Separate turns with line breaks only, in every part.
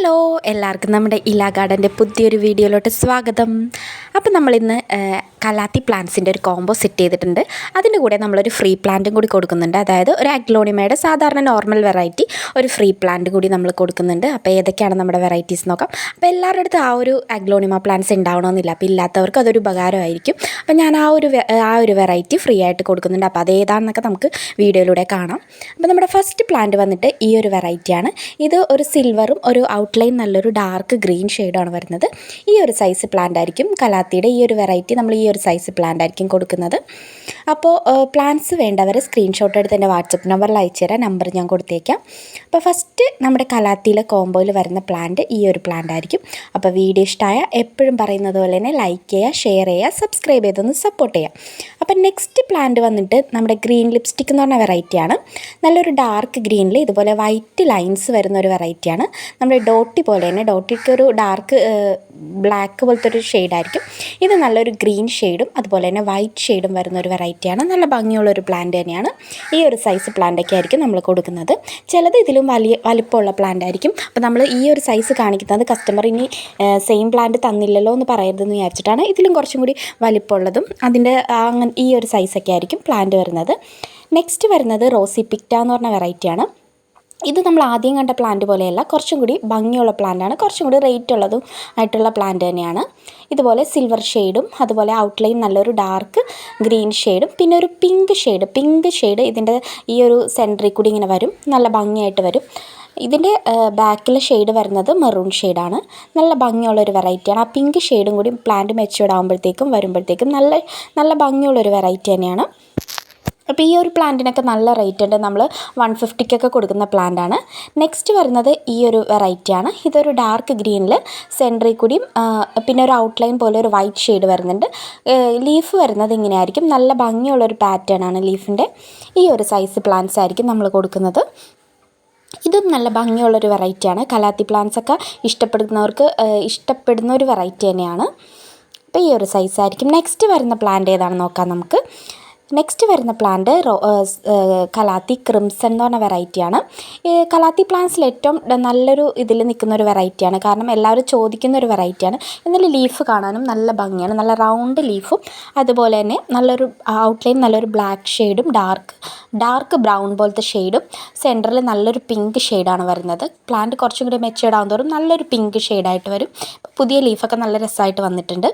Hello എല്ലാവർക്കും നമ്മുടെ ഇല ഗാർഡന്റെ പുതിയൊരു വീഡിയോയിലോട്ട് സ്വാഗതം. അപ്പോൾ നമ്മളിന്ന് കലാത്തി പ്ലാന്റ്സിന്റെ ഒരു കോംബോ സെറ്റ് ചെയ്തിട്ടുണ്ട്. അതിന്റെ കൂടെ നമ്മളൊരു ഫ്രീ പ്ലാന്റും കൂടി കൊടുക്കുന്നുണ്ട്. അതായത് ഒരു അഗ്ലോണിമയുടെ സാധാരണ നോർമൽ വെറൈറ്റി ഒരു ഫ്രീ പ്ലാന്റ് കൂടി നമ്മൾ കൊടുക്കുന്നുണ്ട്. അപ്പോൾ ഏതൊക്കെയാണ് നമ്മുടെ വെറൈറ്റീസ് നോക്കാം. അപ്പോൾ എല്ലാവരുടെ അടുത്ത് ആ ഒരു അഗ്ലോണിമ പ്ലാന്റ്സ് ഉണ്ടാവണമെന്നില്ല. അപ്പോൾ ഇല്ലാത്തവർക്ക് അതൊരു ഉപകാരമായിരിക്കും. അപ്പോൾ ഞാൻ ആ ഒരു ആ ഒരു വെറൈറ്റി ഫ്രീ ആയിട്ട് കൊടുക്കുന്നുണ്ട്. അപ്പോൾ അതേതാണെന്നൊക്കെ നമുക്ക് വീഡിയോയിലൂടെ കാണാം. അപ്പോൾ നമ്മുടെ ഫസ്റ്റ് പ്ലാന്റ് വന്നിട്ട് ഈ ഒരു വെറൈറ്റിയാണ്. ഇത് ഒരു സിൽവറും ഒരു ഔട്ട്ലൈൻ നല്ലൊരു ഡാർക്ക് ഗ്രീൻ ഷെയ്ഡാണ് വരുന്നത്. ഈ ഒരു സൈസ് പ്ലാന്റ് ആയിരിക്കും കലാത്തിയുടെ ഈ ഒരു വെറൈറ്റി നമ്മൾ ഈ ഒരു സൈസ് പ്ലാന്റ് ആയിരിക്കും കൊടുക്കുന്നത്. അപ്പോൾ പ്ലാന്റ്സ് വേണ്ടവർ സ്ക്രീൻഷോട്ട് എടുത്ത് എന്റെ വാട്സപ്പ് നമ്പറിൽ അയച്ചു തരാം. നമ്പർ ഞാൻ കൊടുത്തേക്കാം. അപ്പോൾ ഫസ്റ്റ് നമ്മുടെ കലാത്തിയിലെ കോംബോയിൽ വരുന്ന പ്ലാന്റ് ഈ ഒരു പ്ലാന്റ് ആയിരിക്കും. അപ്പോൾ വീഡിയോ ഇഷ്ടമായ എപ്പോഴും പറയുന്നത് പോലെ തന്നെ ലൈക്ക് ചെയ്യുക ഷെയർ ചെയ്യുക സബ്സ്ക്രൈബ് ചെയ്തൊന്ന് സപ്പോർട്ട് ചെയ്യുക. അപ്പം നെക്സ്റ്റ് പ്ലാന്റ് വന്നിട്ട് നമ്മുടെ ഗ്രീൻ ലിപ്സ്റ്റിക് എന്ന് പറഞ്ഞ വെറൈറ്റിയാണ് നല്ലൊരു ഡാർക്ക് ഗ്രീനിൽ ഇതുപോലെ വൈറ്റ് ലൈൻസ് വരുന്ന ഒരു വെറൈറ്റിയാണ് നമ്മുടെ ഡോട്ടി പോലെ തന്നെ ഡോട്ടിക്ക് ഒരു ഡാർക്ക് ബ്ലാക്ക് പോലത്തെ ഒരു ഷെയ്ഡായിരിക്കും. ഇത് നല്ലൊരു ഗ്രീൻ ഷെയ്ഡും അതുപോലെ തന്നെ വൈറ്റ് ഷെയ്ഡും വരുന്ന ഒരു വെറൈറ്റിയാണ്. നല്ല ഭംഗിയുള്ള ഒരു പ്ലാന്റ് തന്നെയാണ്. ഈ ഒരു സൈസ് പ്ലാന്റൊക്കെ ആയിരിക്കും നമ്മൾ കൊടുക്കുന്നത്. ചിലത് ഇതിലും വലിയ വലിപ്പമുള്ള പ്ലാന്റ് ആയിരിക്കും അപ്പോൾ നമ്മൾ ഈ ഒരു സൈസ് കാണിക്കുന്നത് കസ്റ്റമർ ഇനി സെയിം പ്ലാന്റ് തന്നില്ലല്ലോ എന്ന് പറയരുതെന്ന് വിചാരിച്ചിട്ടാണ് ഇതിലും കുറച്ചും കൂടി വലിപ്പമുള്ളതും അതിന്റെ അങ്ങനെ ഈ ഒരു സൈസൊക്കെ ആയിരിക്കും പ്ലാന്റ് വരുന്നത്. നെക്സ്റ്റ് വരുന്നത് റോസി പിക്റ്റ എന്ന് പറഞ്ഞ വെറൈറ്റിയാണ് ഇത് നമ്മൾ ആദ്യം കണ്ട പ്ലാന്റ് പോലെയല്ല കുറച്ചും കൂടി ഭംഗിയുള്ള പ്ലാന്റാണ് കുറച്ചും കൂടി റേറ്റ് ഉള്ളതും ആയിട്ടുള്ള പ്ലാന്റ് തന്നെയാണ്. ഇതുപോലെ സിൽവർ ഷെയ്ഡും അതുപോലെ ഔട്ട്ലൈൻ നല്ലൊരു ഡാർക്ക് ഗ്രീൻ ഷെയ്ഡും പിന്നെ ഒരു പിങ്ക് ഷെയ്ഡ് പിങ്ക് ഷെയ്ഡ് ഇതിന്റെ ഈ ഒരു സെന്ററിൽ കൂടി ഇങ്ങനെ വരും. നല്ല ഭംഗിയായിട്ട് വരും. ഇതിന്റെ ബാക്കിലെ ഷെയ്ഡ് വരുന്നത് മെറൂൺ ഷെയ്ഡാണ് നല്ല ഭംഗിയുള്ളൊരു വെറൈറ്റിയാണ് ആ പിങ്ക് ഷെയ്ഡും കൂടി പ്ലാന്റ് മെച്ചുവേർഡ് ആകുമ്പോഴത്തേക്കും വരുമ്പോഴത്തേക്കും നല്ല നല്ല ഭംഗിയുള്ളൊരു വെറൈറ്റി തന്നെയാണ്. അപ്പോൾ ഈ ഒരു പ്ലാന്റിനൊക്കെ നല്ല റേറ്റ് ഉണ്ട്. നമ്മൾ വൺ ഫിഫ്റ്റിക്കൊക്കെ കൊടുക്കുന്ന പ്ലാന്റാണ് നെക്സ്റ്റ് വരുന്നത് ഈ ഒരു വെറൈറ്റിയാണ് ഇതൊരു ഡാർക്ക് ഗ്രീനിൽ സെൻട്രിൽ കൂടിയും പിന്നെ ഒരു ഔട്ട്ലൈൻ പോലെ ഒരു വൈറ്റ് ഷെയ്ഡ് വരുന്നുണ്ട്. ലീഫ് വരുന്നത് ഇങ്ങനെയായിരിക്കും. നല്ല ഭംഗിയുള്ളൊരു പാറ്റേൺ ആണ് ലീഫിന്റെ ഈ ഒരു സൈസ് പ്ലാന്റ്സ് ആയിരിക്കും നമ്മൾ കൊടുക്കുന്നത്. ഇതും നല്ല ഭംഗിയുള്ളൊരു വെറൈറ്റിയാണ് കലാത്തി പ്ലാന്റ്സ് ഒക്കെ ഇഷ്ടപ്പെടുന്നവർക്ക് ഇഷ്ടപ്പെടുന്ന ഒരു വെറൈറ്റി തന്നെയാണ്. അപ്പോൾ ഈ ഒരു സൈസ് ആയിരിക്കും. നെക്സ്റ്റ് വരുന്ന പ്ലാന്റ് ഏതാണെന്ന് നോക്കാം നമുക്ക്. നെക്സ്റ്റ് വരുന്ന പ്ലാന്റ് കലാത്തി ക്രിംസൺ എന്ന് പറഞ്ഞ വെറൈറ്റിയാണ് കലാത്തി പ്ലാന്റ്സിൽ ഏറ്റവും നല്ലൊരു ഇതിൽ നിൽക്കുന്ന ഒരു വെറൈറ്റിയാണ് കാരണം എല്ലാവരും ചോദിക്കുന്ന ഒരു വെറൈറ്റിയാണ് എന്നാൽ ലീഫ് കാണാനും നല്ല ഭംഗിയാണ്. നല്ല റൗണ്ട് ലീഫും അതുപോലെ തന്നെ നല്ലൊരു ഔട്ട്ലൈൻ നല്ലൊരു ബ്ലാക്ക് ഷെയ്ഡും ഡാർക്ക് ഡാർക്ക് ബ്രൗൺ പോലത്തെ ഷെയ്ഡും സെന്ററിൽ നല്ലൊരു പിങ്ക് ഷെയ്ഡാണ് വരുന്നത്. പ്ലാന്റ് കുറച്ചും കൂടി മെച്ചേർഡ് തോറും നല്ലൊരു പിങ്ക് ഷെയ്ഡായിട്ട് വരും. പുതിയ ലീഫൊക്കെ നല്ല രസമായിട്ട് വന്നിട്ടുണ്ട്.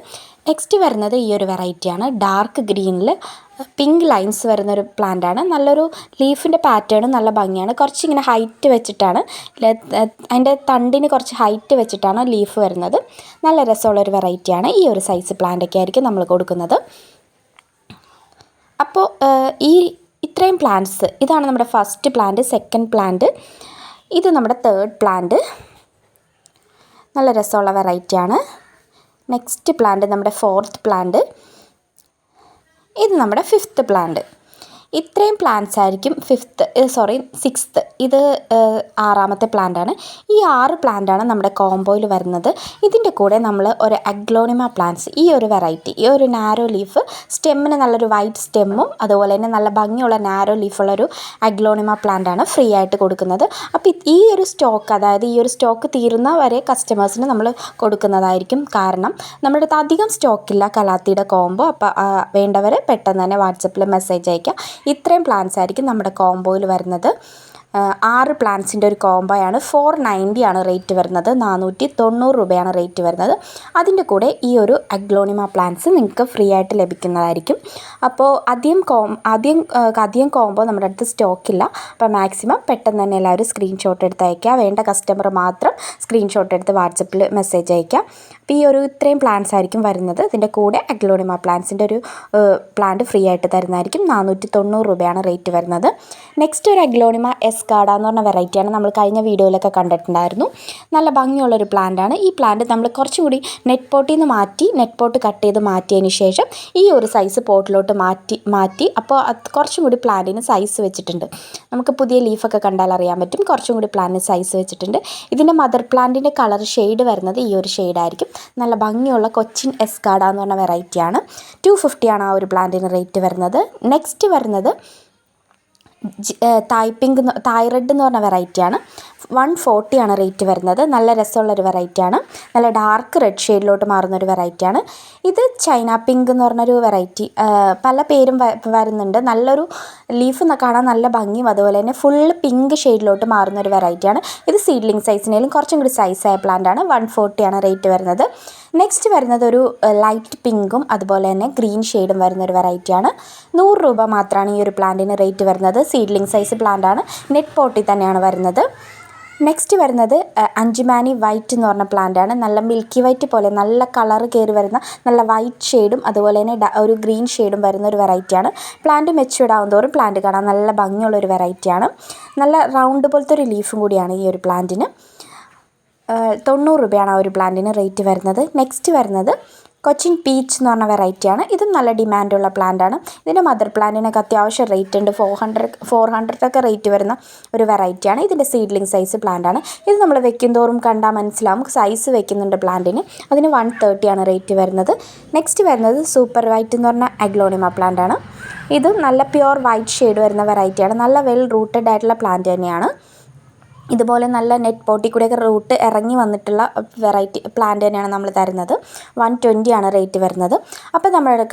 നെക്സ്റ്റ് വരുന്നത് ഈ ഒരു വെറൈറ്റിയാണ് ഡാർക്ക് ഗ്രീനിൽ പിങ്ക് ലൈൻസ് വരുന്ന ഒരു പ്ലാന്റാണ് നല്ലൊരു ലീഫിന്റെ പാറ്റേണും നല്ല ഭംഗിയാണ്. കുറച്ചിങ്ങനെ ഹൈറ്റ് വെച്ചിട്ടാണ് അതിന്റെ തണ്ടിന് കുറച്ച് ഹൈറ്റ് വെച്ചിട്ടാണ് ലീഫ് വരുന്നത്. നല്ല രസമുള്ളൊരു വെറൈറ്റിയാണ് ഈ ഒരു സൈസ് പ്ലാന്റൊക്കെ ആയിരിക്കും നമ്മൾ കൊടുക്കുന്നത്. അപ്പോൾ ഈ ഇത്രയും പ്ലാന്റ്സ് ഇതാണ് നമ്മുടെ ഫസ്റ്റ് പ്ലാന്റ് സെക്കൻഡ് പ്ലാന്റ് ഇത് നമ്മുടെ തേർഡ് പ്ലാന്റ് നല്ല രസമുള്ള വെറൈറ്റിയാണ്. നെക്സ്റ്റ് പ്ലാന്റ് നമ്മുടെ ഫോർത്ത് പ്ലാന്റ് ഇത് നമ്മുടെ ഫിഫ്ത്ത് പ്ലാന്റ് ഇത്രയും പ്ലാന്റ്സ് ആയിരിക്കും ഫിഫ്ത്ത് സോറി സിക്സ്ത്ത് ഇത് ആറാമത്തെ പ്ലാന്റാണ് ഈ ആറ് പ്ലാന്റാണ് നമ്മുടെ കോംബോയിൽ വരുന്നത്. ഇതിന്റെ കൂടെ നമ്മൾ ഒരു അഗ്ലോണിമ പ്ലാന്റ്സ് ഈ ഒരു വെറൈറ്റി ഈ ഒരു നാരോ ലീഫ് സ്റ്റെമ്മിന് നല്ലൊരു വൈറ്റ് സ്റ്റെമ്മും അതുപോലെ തന്നെ നല്ല ഭംഗിയുള്ള നാരോ ലീഫുള്ളൊരു അഗ്ലോണിമ പ്ലാന്റാണ് ഫ്രീ ആയിട്ട് കൊടുക്കുന്നത്. അപ്പോൾ ഈ ഒരു സ്റ്റോക്ക് അതായത് ഈ ഒരു സ്റ്റോക്ക് തീരുന്ന വരെ കസ്റ്റമേഴ്സിന് നമ്മൾ കൊടുക്കുന്നതായിരിക്കും കാരണം നമ്മുടെ അടുത്ത് അധികം സ്റ്റോക്കില്ല കലാത്തിയുടെ കോംബോ അപ്പോൾ വേണ്ടവരെ പെട്ടെന്ന് തന്നെ വാട്സപ്പിൽ മെസ്സേജ് അയയ്ക്കുക ഇത്രയും പ്ലാൻസ് ആയിരിക്കും നമ്മുടെ കോംബോയിൽ വരുന്നത്. ആറ് പ്ലാൻസിന്റെ ഒരു കോംബോയാണ്. ഫോർ നയന്റി ആണ് റേറ്റ് വരുന്നത്. നാനൂറ്റി തൊണ്ണൂറ് രൂപയാണ് റേറ്റ് വരുന്നത്. അതിന്റെ കൂടെ ഈ ഒരു അഗ്ലോണിമ പ്ലാൻസ് നിങ്ങൾക്ക് ഫ്രീ ആയിട്ട് ലഭിക്കുന്നതായിരിക്കും. അപ്പോൾ അധികം കോം അധികം അധികം കോംബോ നമ്മുടെ അടുത്ത് സ്റ്റോക്കില്ല അപ്പോൾ മാക്സിമം പെട്ടെന്ന് തന്നെ എല്ലാവരും സ്ക്രീൻഷോട്ട് എടുത്ത് അയക്കുക വേണ്ട കസ്റ്റമർ മാത്രം സ്ക്രീൻഷോട്ട് എടുത്ത് വാട്സപ്പിൽ മെസ്സേജ് അയയ്ക്കുക. അപ്പോൾ ഈ ഒരു ഇത്രയും പ്ലാൻസ് ആയിരിക്കും വരുന്നത്. ഇതിന്റെ കൂടെ അഗ്ലോണിമ പ്ലാൻസിന്റെ ഒരു പ്ലാന്റ് ഫ്രീ ആയിട്ട് തരുന്നതായിരിക്കും. നാനൂറ്റി തൊണ്ണൂറ് രൂപയാണ് റേറ്റ് വരുന്നത്. നെക്സ്റ്റ് ഒരു അഗ്ലോണിമ എസ് കാഡ എന്ന് പറഞ്ഞ വെറൈറ്റിയാണ് നമ്മൾ കഴിഞ്ഞ വീഡിയോയിലൊക്കെ കണ്ടിട്ടുണ്ടായിരുന്നു. നല്ല ഭംഗിയുള്ളൊരു പ്ലാന്റാണ് ഈ പ്ലാന്റ് നമ്മൾ കുറച്ചും കൂടി നെറ്റ് പോട്ടിൽ നിന്ന് മാറ്റി നെറ്റ് പോട്ട് കട്ട് ചെയ്ത് മാറ്റിയതിന് ശേഷം ഈ ഒരു സൈസ് പോട്ടിലോട്ട് മാറ്റി മാറ്റി. അപ്പോൾ കുറച്ചും കൂടി പ്ലാന്റിന് സൈസ് വെച്ചിട്ടുണ്ട്. നമുക്ക് പുതിയ ലീഫൊക്കെ കണ്ടാൽ അറിയാൻ പറ്റും. കുറച്ചും കൂടി പ്ലാന്റിന് സൈസ് വെച്ചിട്ടുണ്ട്. ഇതിന്റെ മദർ പ്ലാന്റിന്റെ കളർ ഷെയ്ഡ് വരുന്നത് ഈ ഒരു ഷെയ്ഡായിരിക്കും നല്ല ഭംഗിയുള്ള കൊച്ചിൻ എസ്കാഡ എന്ന് പറഞ്ഞ വെറൈറ്റിയാണ് ടു ഫിഫ്റ്റിയാണ് ആ ഒരു പ്ലാന്റിന് റേറ്റ് വരുന്നത്. നെക്സ്റ്റ് വരുന്നത് തായ് പിങ്ക് എന്ന് തായ് റെഡ് എന്ന് പറഞ്ഞ വെറൈറ്റിയാണ് വൺ ഫോർട്ടിയാണ് റേറ്റ് വരുന്നത്. നല്ല രസമുള്ളൊരു വെറൈറ്റിയാണ് നല്ല ഡാർക്ക് റെഡ് ഷെയ്ഡിലോട്ട് മാറുന്നൊരു വെറൈറ്റിയാണ് ഇത് ചൈന പിങ്ക് എന്ന് പറഞ്ഞൊരു വെറൈറ്റി പല പേരും വരുന്നുണ്ട്. നല്ലൊരു ലീഫ് കാണാൻ നല്ല ഭംഗിയും അതുപോലെ തന്നെ ഫുള്ള് പിങ്ക് ഷെയ്ഡിലോട്ട് മാറുന്ന ഒരു വെറൈറ്റിയാണ് ഇത് സീഡ്ലിംഗ് സൈസിനേലും കുറച്ചും കൂടി സൈസായ പ്ലാന്റ് ആണ്. വൺ ഫോർട്ടിയാണ് റേറ്റ് വരുന്നത്. നെക്സ്റ്റ് വരുന്നത് ഒരു ലൈറ്റ് പിങ്കും അതുപോലെ തന്നെ ഗ്രീൻ ഷെയ്ഡും വരുന്ന ഒരു വെറൈറ്റിയാണ് നൂറ് രൂപ മാത്രമാണ് ഈ ഒരു പ്ലാന്റിന് റേറ്റ് വരുന്നത്. സീഡ്ലിംഗ് സൈസ് പ്ലാന്റ് ആണ്. നെറ്റ് പോട്ടിൽ തന്നെയാണ് വരുന്നത്. നെക്സ്റ്റ് വരുന്നത് അഞ്ചുമാനി വൈറ്റ് എന്ന് പറഞ്ഞ പ്ലാന്റ് ആണ്. നല്ല മിൽക്കി വൈറ്റ് പോലെ നല്ല കളർ കയറി വരുന്ന നല്ല വൈറ്റ് ഷെയ്ഡും അതുപോലെ തന്നെ ഒരു ഗ്രീൻ ഷെയ്ഡും വരുന്ന ഒരു വെറൈറ്റിയാണ് പ്ലാന്റ് മെച്ചുവേഡ് ആവും തോറും പ്ലാന്റ് കാണാൻ നല്ല ഭംഗിയുള്ള ഒരു വെറൈറ്റിയാണ് നല്ല റൗണ്ട് പോലത്തെ ഒരു ലീഫും കൂടിയാണ് ഈ ഒരു പ്ലാന്റിന് തൊണ്ണൂറ് രൂപയാണ് ആ ഒരു പ്ലാന്റിന് റേറ്റ് വരുന്നത്. നെക്സ്റ്റ് വരുന്നത് കൊച്ചിൻ പീച്ച് എന്ന് പറഞ്ഞ വെറൈറ്റിയാണ് ഇതും നല്ല ഡിമാൻഡുള്ള പ്ലാന്റാണ് ഇതിന്റെ മദർ പ്ലാന്റിനൊക്കെ അത്യാവശ്യം റേറ്റ് ഉണ്ട്. ഫോർ ഹൺഡ്രഡ് ഫോർ ഹൺഡ്രഡൊക്കെ റേറ്റ് വരുന്ന ഒരു വെറൈറ്റിയാണ് ഇതിന്റെ സീഡ്ലിംഗ് സൈസ് പ്ലാന്റാണ് ഇത് നമ്മൾ വെക്കും തോറും കണ്ടാൽ മനസ്സിലാവും. സൈസ് വെക്കുന്നുണ്ട് പ്ലാന്റിന് അതിന് വൺ തേർട്ടിയാണ് റേറ്റ് വരുന്നത്. നെക്സ്റ്റ് വരുന്നത് സൂപ്പർ വൈറ്റ് എന്ന് പറഞ്ഞ അഗ്ലോണിമ പ്ലാന്റാണ് ഇത് നല്ല പ്യുവർ വൈറ്റ് ഷെയ്ഡ് വരുന്ന വെറൈറ്റിയാണ് നല്ല വെൽ റൂട്ടഡ് ആയിട്ടുള്ള പ്ലാന്റ് തന്നെയാണ്. ഇതുപോലെ നല്ല നെറ്റ് പോട്ടി കൂടെയൊക്കെ റൂട്ട് ഇറങ്ങി വന്നിട്ടുള്ള വെറൈറ്റി പ്ലാന്റ് തന്നെയാണ് നമ്മൾ തരുന്നത്. വൺ ആണ് റേറ്റ് വരുന്നത്. അപ്പോൾ നമ്മുടെ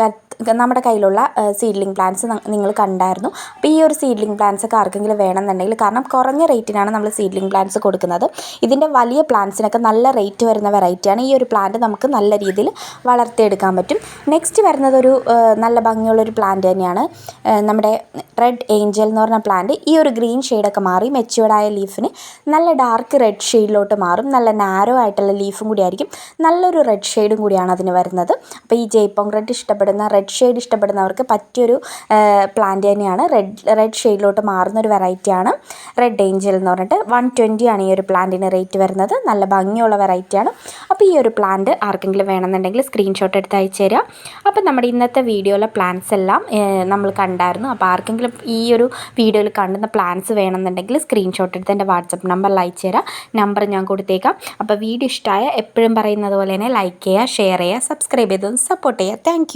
നമ്മുടെ കയ്യിലുള്ള സീഡ്ലിംഗ് പ്ലാന്റ്സ് നിങ്ങൾ കണ്ടായിരുന്നു. അപ്പോൾ ഈ ഒരു സീഡ്ലിംഗ് പ്ലാന്റ്സ് ഒക്കെ ആർക്കെങ്കിലും വേണമെന്നുണ്ടെങ്കിൽ കാരണം കുറഞ്ഞ റേറ്റിനാണ് നമ്മൾ സീഡ്ലിംഗ് പ്ലാന്റ്സ് കൊടുക്കുന്നത്. ഇതിന്റെ വലിയ പ്ലാന്റ്സിനൊക്കെ നല്ല റേറ്റ് വരുന്ന വെറൈറ്റിയാണ് ഈ ഒരു പ്ലാന്റ് നമുക്ക് നല്ല രീതിയിൽ വളർത്തിയെടുക്കാൻ പറ്റും. നെക്സ്റ്റ് വരുന്നതൊരു നല്ല ഭംഗിയുള്ളൊരു പ്ലാന്റ് തന്നെയാണ് നമ്മുടെ റെഡ് ഏഞ്ചൽ എന്ന് പറഞ്ഞ പ്ലാന്റ് ഈ ഒരു ഗ്രീൻ ഷെയ്ഡൊക്കെ മാറി മെച്യൂർഡായ ലീഫിന് നല്ല ഡാർക്ക് റെഡ് ഷെയ്ഡിലോട്ട് മാറും. നല്ല നാരോ ആയിട്ടുള്ള ലീഫും കൂടി ആയിരിക്കും. നല്ലൊരു റെഡ് ഷെയ്ഡും കൂടിയാണ് അതിന് വരുന്നത്. അപ്പോൾ ഈ ജയ്പോങ് റെഡ് ഇഷ്ടപ്പെടുന്ന റെഡ് ഷെയ്ഡ് ഇഷ്ടപ്പെടുന്നവർക്ക് പറ്റിയൊരു പ്ലാന്റ് തന്നെയാണ്. റെഡ് റെഡ് ഷെയ്ഡിലോട്ട് മാറുന്ന ഒരു വെറൈറ്റിയാണ്. റെഡ് ഏഞ്ചൽ എന്ന് പറഞ്ഞിട്ട് വൺ ആണ് ഈ ഒരു പ്ലാന്റിന് റേറ്റ് വരുന്നത്. നല്ല ഭംഗിയുള്ള വെറൈറ്റിയാണ്. അപ്പോൾ ഈ ഒരു പ്ലാന്റ് ആർക്കെങ്കിലും വേണമെന്നുണ്ടെങ്കിൽ സ്ക്രീൻഷോട്ട് എടുത്ത് അയച്ചു തരാം. അപ്പോൾ നമ്മുടെ ഇന്നത്തെ വീഡിയോയിലെ പ്ലാന്റ്സ് എല്ലാം നമ്മൾ കണ്ടായിരുന്നു. അപ്പോൾ ആർക്കെങ്കിലും ഈ ഒരു വീഡിയോയിൽ കണ്ടുന്ന പ്ലാന്റ്സ് വേണമെന്നുണ്ടെങ്കിൽ സ്ക്രീൻഷോട്ട് എടുത്ത് എന്റെ വാട്സപ്പ് നമ്പറിൽ അയച്ചു തരാം. നമ്പർ ഞാൻ കൊടുത്തേക്കാം. അപ്പോൾ വീഡിയോ ഇഷ്ടമായ എപ്പോഴും പറയുന്നത് പോലെ തന്നെ ലൈക്ക് ചെയ്യുക ഷെയർ ചെയ്യുക സബ്സ്ക്രൈബ് ചെയ്തതും സപ്പോർട്ട് ചെയ്യുക. താങ്ക്